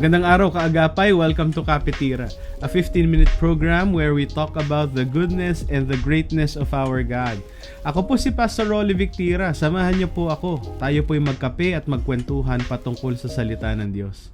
Magandang araw kaagapay, welcome to Kapitira, a 15-minute program where we talk about the goodness and the greatness of our God. Ako po si Pastor Rolly Victira, samahan niyo po ako. Tayo po'y magkape at magkwentuhan patungkol sa salita ng Diyos.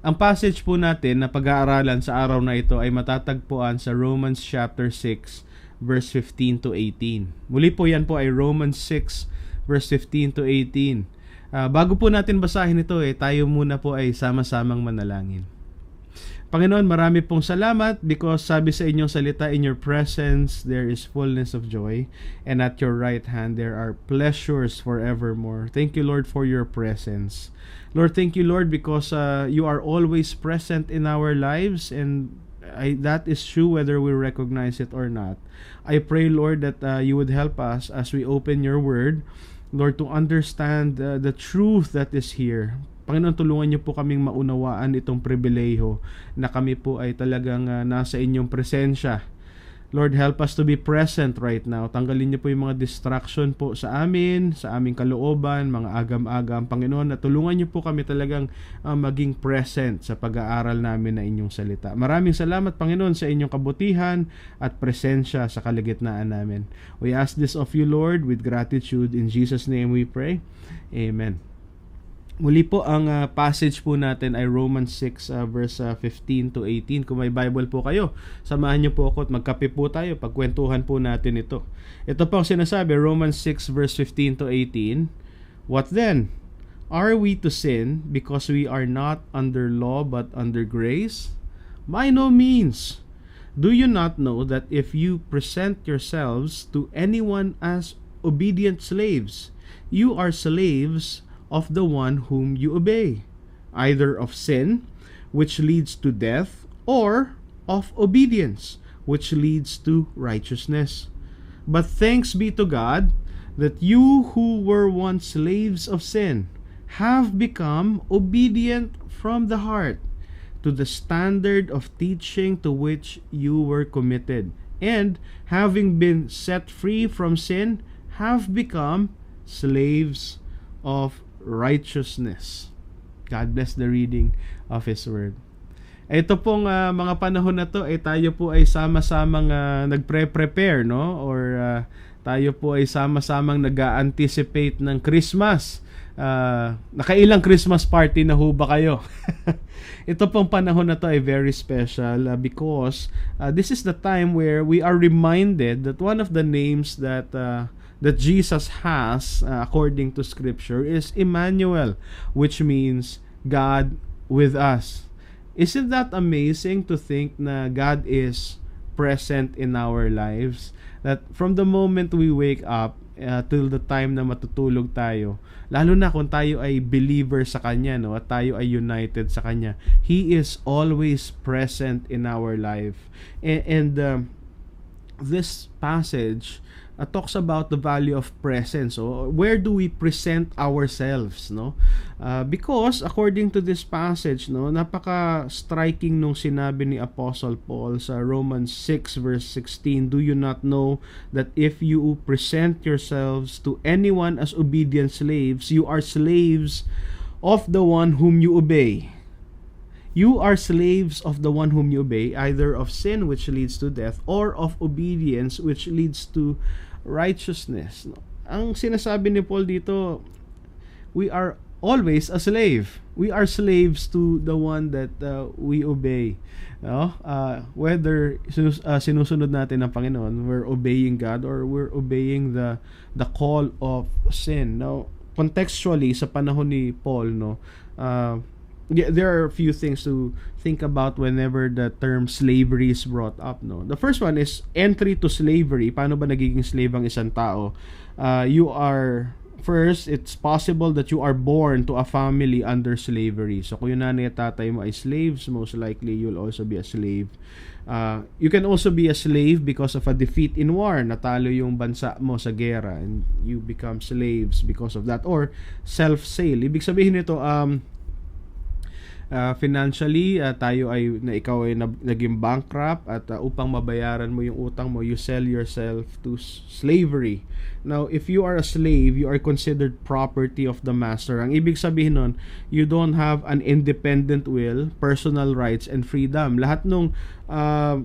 Ang passage po natin na pag-aaralan sa araw na ito ay matatagpuan sa Romans chapter 6 verse 15 to 18. Muli po yan po ay Romans 6 verse 15 to 18. Ah, bago po natin basahin ito eh, tayo muna po ay sama-samang manalangin. Panginoon, marami pong salamat because sabi sa inyong salita, in your presence there is fullness of joy and at your right hand there are pleasures forevermore. Thank you Lord for your presence. Lord, thank you Lord because uh, you are always present in our lives and I, that is true whether we recognize it or not. I pray Lord that uh, you would help us as we open your word Lord, to understand uh, the truth that is here. Panginoon, tulungan niyo po kaming maunawaan itong pribileho na kami po ay talagang uh, nasa inyong presensya. Lord, help us to be present right now. Tanggalin niyo po yung mga distraction po sa amin, sa aming kalooban, mga agam-agam. Panginoon, at tulungan niyo po kami talagang uh, maging present sa pag-aaral namin na inyong salita. Maraming salamat, Panginoon, sa inyong kabutihan at presensya sa kaligitnaan namin. We ask this of you, Lord, with gratitude. In Jesus' name we pray. Amen. Muli po ang uh, passage po natin ay Romans 6 uh, verse uh, 15 to 18. Kung may Bible po kayo, samahan niyo po ako at magkape po tayo. Pagkwentuhan po natin ito. Ito po ang sinasabi, Romans 6 verse 15 to 18. What then? Are we to sin because we are not under law but under grace? By no means. Do you not know that if you present yourselves to anyone as obedient slaves, you are slaves of the one whom you obey, either of sin, which leads to death, or of obedience, which leads to righteousness. But thanks be to God that you who were once slaves of sin have become obedient from the heart to the standard of teaching to which you were committed, and having been set free from sin, have become slaves of righteousness. God bless the reading of His Word. Ito pong uh, mga panahon na to ay tayo po ay sama-samang uh, nagpre-prepare no or uh, tayo po ay sama-samang nag-anticipate ng Christmas. Uh, nakailang Christmas party na ho ba kayo? Ito pong panahon na to ay very special uh, because uh, this is the time where we are reminded that one of the names that uh, that Jesus has, uh, according to Scripture, is Emmanuel, which means God with us. Isn't that amazing to think na God is present in our lives? That from the moment we wake up uh, till the time na matutulog tayo, lalo na kung tayo ay believer sa Kanya, no, at tayo ay united sa Kanya, He is always present in our life. And, and uh, this passage uh, talks about the value of presence. So, where do we present ourselves, no? Uh, because according to this passage, no, napaka striking nung sinabi ni Apostle Paul sa Romans 6 verse 16, do you not know that if you present yourselves to anyone as obedient slaves, you are slaves of the one whom you obey. You are slaves of the one whom you obey, either of sin which leads to death or of obedience which leads to righteousness. Ang sinasabi ni Paul dito, we are always a slave. We are slaves to the one that uh, we obey. No? Uh, whether sinus- uh, sinusunod natin ang Panginoon, we're obeying God or we're obeying the the call of sin. Now, contextually sa panahon ni Paul, no, uh, there are a few things to think about whenever the term slavery is brought up. No, the first one is entry to slavery. Paano ba nagiging slave ang isang tao? Uh, you are first, it's possible that you are born to a family under slavery. So kung yung nanay at tatay mo ay slaves, most likely you'll also be a slave. Uh, you can also be a slave because of a defeat in war. Natalo yung bansa mo sa gera and you become slaves because of that. Or self-sale. Ibig sabihin nito, um, uh, financially uh, tayo ay na ikaw ay na, naging bankrupt at uh, upang mabayaran mo yung utang mo you sell yourself to slavery. Now if you are a slave you are considered property of the master. Ang ibig sabihin nun you don't have an independent will personal rights and freedom. Lahat nung uh,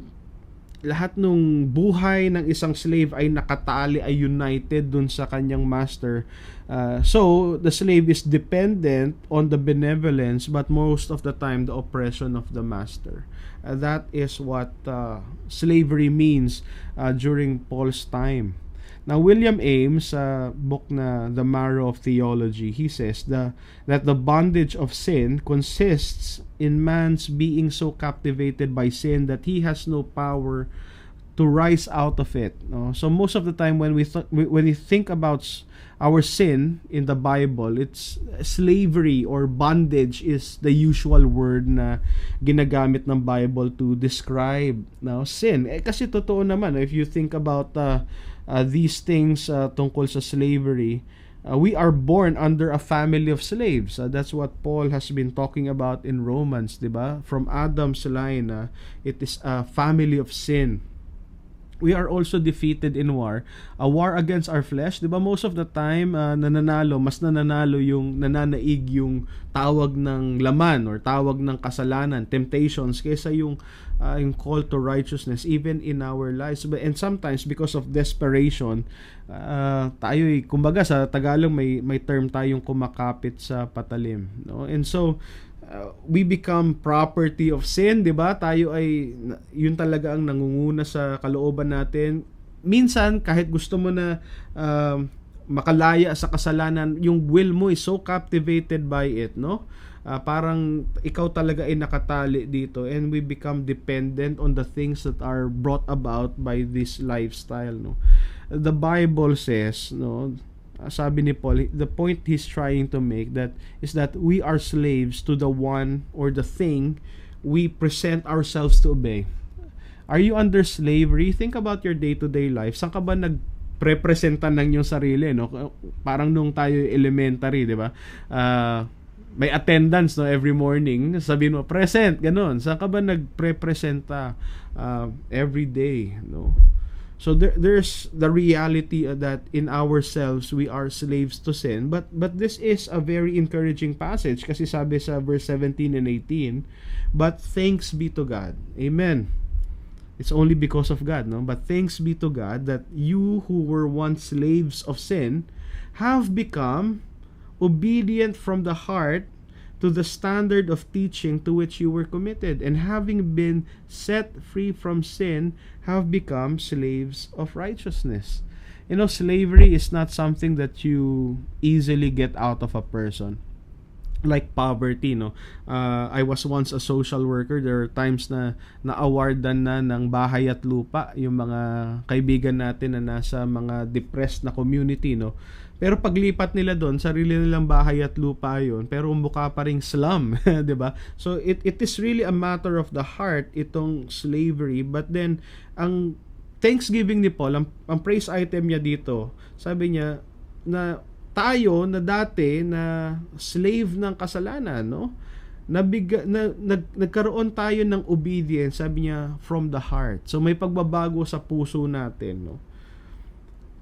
lahat nung buhay ng isang slave ay nakatali ay united dun sa kanyang master. Uh, so the slave is dependent on the benevolence but most of the time the oppression of the master. Uh, that is what uh, slavery means uh, during Paul's time Now William Ames sa uh, book na The Marrow of Theology, he says the that the bondage of sin consists in man's being so captivated by sin that he has no power to rise out of it. No? So most of the time when we when we think about our sin in the Bible, it's slavery or bondage is the usual word na ginagamit ng Bible to describe no sin. Eh kasi totoo naman if you think about uh, uh, these things uh, tungkol sa slavery, uh, we are born under a family of slaves. Uh, that's what Paul has been talking about in Romans, 'di ba? From Adam's line, uh, it is a family of sin we are also defeated in war. A war against our flesh, 'di ba? Most of the time uh, nananalo, mas nananalo yung nananaig yung tawag ng laman or tawag ng kasalanan, temptations kaysa yung uh, yung call to righteousness even in our lives. But and sometimes because of desperation, uh, tayo kumbaga sa Tagalog may may term tayong kumakapit sa patalim, no? And so uh, we become property of sin, 'di ba? Tayo ay yun talaga ang nangunguna sa kalooban natin. Minsan kahit gusto mo na uh, makalaya sa kasalanan, yung will mo is so captivated by it, no? Uh, parang ikaw talaga ay nakatali dito and we become dependent on the things that are brought about by this lifestyle, no? The Bible says, no, uh, sabi ni Paul, the point he's trying to make that is that we are slaves to the one or the thing we present ourselves to obey. Are you under slavery? Think about your day-to-day life. Saan ka ba nag prepresenta ng yung sarili, no? Parang nung tayo elementary, 'di ba? Uh, may attendance no every morning sabihin mo present ganun saan ka ba nagprepresenta uh, every day no So there, there's the reality that in ourselves we are slaves to sin. But but this is a very encouraging passage kasi sabi sa verse 17 and 18, but thanks be to God. Amen. It's only because of God, no? But thanks be to God that you who were once slaves of sin have become obedient from the heart to the standard of teaching to which you were committed, and having been set free from sin, have become slaves of righteousness. You know, slavery is not something that you easily get out of a person. Like poverty, no? Uh, I was once a social worker. There are times na na-awardan na ng bahay at lupa yung mga kaibigan natin na nasa mga depressed na community, no? Pero paglipat nila doon, sarili nilang bahay at lupa yon pero mukha pa ring slum, 'di ba? So it it is really a matter of the heart itong slavery, but then ang Thanksgiving ni Paul, ang, ang praise item niya dito, sabi niya na tayo na dati na slave ng kasalanan, no? Nabiga, na, nag, nagkaroon tayo ng obedience, sabi niya, from the heart. So may pagbabago sa puso natin, no?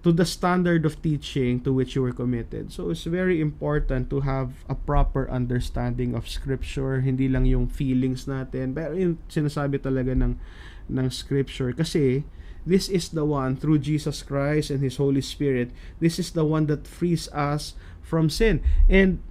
To the standard of teaching to which you were committed. So it's very important to have a proper understanding of scripture, hindi lang yung feelings natin, pero yung sinasabi talaga ng ng scripture kasi this is the one through Jesus Christ and his Holy Spirit. This is the one that frees us from sin. And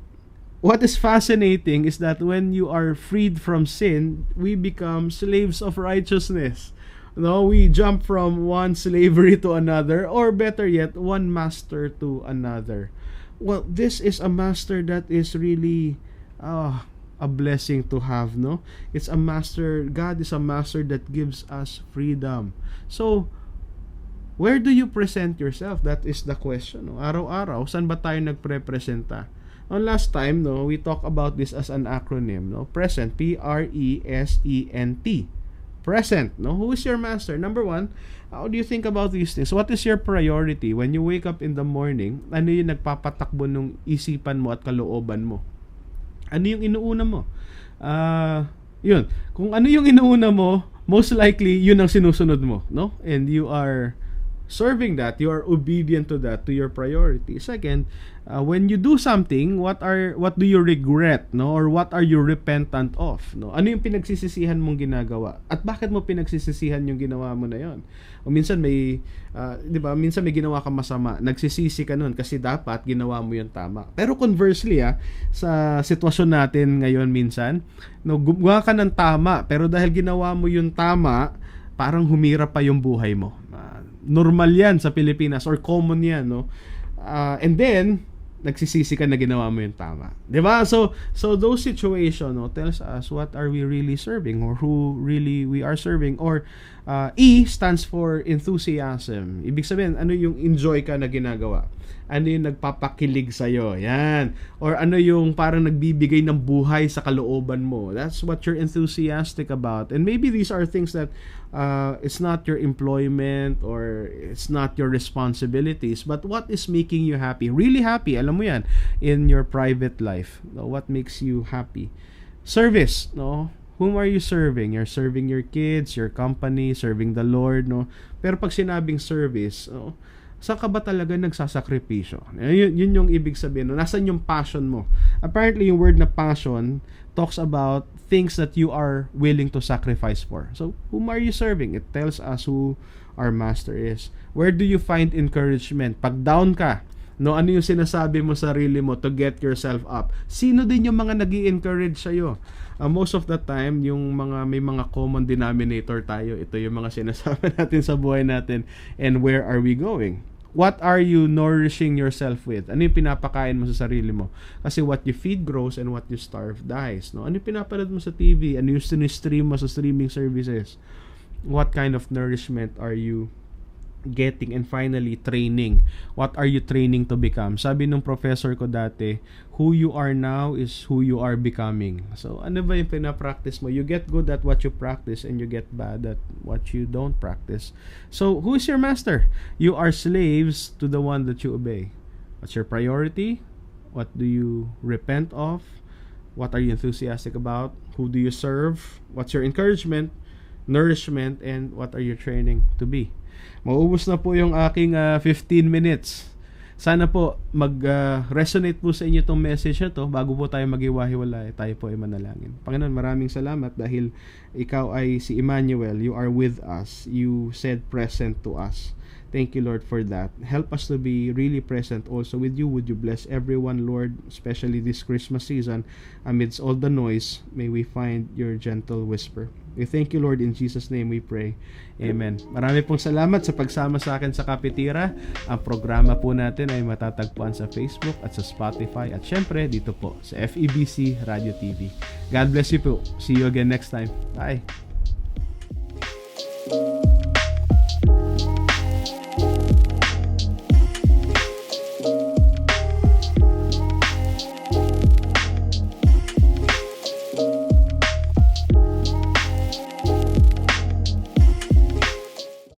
what is fascinating is that when you are freed from sin, we become slaves of righteousness. No, we jump from one slavery to another, or better yet, one master to another. Well, this is a master that is really uh, a blessing to have, no? It's a master, God is a master that gives us freedom. So, where do you present yourself? That is the question. No? Araw-araw, saan ba tayo nagpre-presenta? On last time, no, we talk about this as an acronym, no? Present, P-R-E-S-E-N-T present. No? Who is your master? Number one, how do you think about these things? What is your priority? When you wake up in the morning, ano yung nagpapatakbo ng isipan mo at kalooban mo? Ano yung inuuna mo? Ah, yun. Kung ano yung inuuna mo, most likely yun ang sinusunod mo, no? And you are serving that, you are obedient to that, to your priority. Second, uh, when you do something, what are what do you regret, no? Or what are you repentant of, no? Ano yung pinagsisisihan mong ginagawa? At bakit mo pinagsisisihan yung ginawa mo na yon? O minsan may uh, 'di ba, minsan may ginawa ka masama, nagsisisi ka nun kasi dapat ginawa mo yung tama. Pero conversely, ah, sa sitwasyon natin ngayon minsan, no, gumawa ka ng tama, pero dahil ginawa mo yung tama, parang humira pa yung buhay mo. Normal yan sa Pilipinas or common yan, no? Ah, and then, nagsisisi ka na ginawa mo yung tama. ba? So so those situation no tells us what are we really serving or who really we are serving or uh, E stands for enthusiasm. Ibig sabihin ano yung enjoy ka na ginagawa. Ano yung nagpapakilig sa iyo. Yan. Or ano yung parang nagbibigay ng buhay sa kalooban mo. That's what you're enthusiastic about. And maybe these are things that uh, it's not your employment or it's not your responsibilities, but what is making you happy? Really happy, alam mo yan, in your private life. What makes you happy? Service, no? Whom are you serving? You're serving your kids, your company, serving the Lord, no? Pero pag sinabing service, no? Saan ka ba talaga nagsasakripisyo? Yun, yun yung ibig sabihin. Nasaan yung passion mo? Apparently, yung word na passion talks about things that you are willing to sacrifice for. So, whom are you serving? It tells us who our master is. Where do you find encouragement? Pag down ka, no, ano yung sinasabi mo sa sarili mo to get yourself up? Sino din yung mga nag encourage sa'yo? Uh, most of the time, yung mga may mga common denominator tayo. Ito yung mga sinasabi natin sa buhay natin. And where are we going? What are you nourishing yourself with? Ano yung pinapakain mo sa sarili mo? Kasi what you feed grows and what you starve dies. No? Ano yung pinapanood mo sa TV? Ano yung sinistream mo sa streaming services? What kind of nourishment are you getting and finally training. What are you training to become? Sabi nung professor ko dati who you are now is who you are becoming. So ano ba yung pinapractice mo? You get good at what you practice and you get bad at what you don't practice. So who is your master? You are slaves to the one that you obey. What's your priority? What do you repent of? What are you enthusiastic about? Who do you serve? What's your encouragement nourishment and what are you training to be Maubos na po yung aking ah, 15 minutes. Sana po mag-resonate po sa inyo itong message na to bago po tayo maghiwa-hiwalay. Tayo po ay manalangin. Panginoon, maraming salamat dahil ikaw ay si Emmanuel. You are with us. You said present to us. Thank you, Lord, for that. Help us to be really present also with you. Would you bless everyone, Lord, especially this Christmas season. Amidst all the noise, may we find your gentle whisper. We thank you, Lord. In Jesus' name we pray. Amen. Marami pong salamat sa pagsama sa akin sa Kapitira. Ang programa po natin ay matatagpuan sa Facebook at sa Spotify at syempre dito po sa FEBC Radio TV. God bless you po. See you again next time. Bye.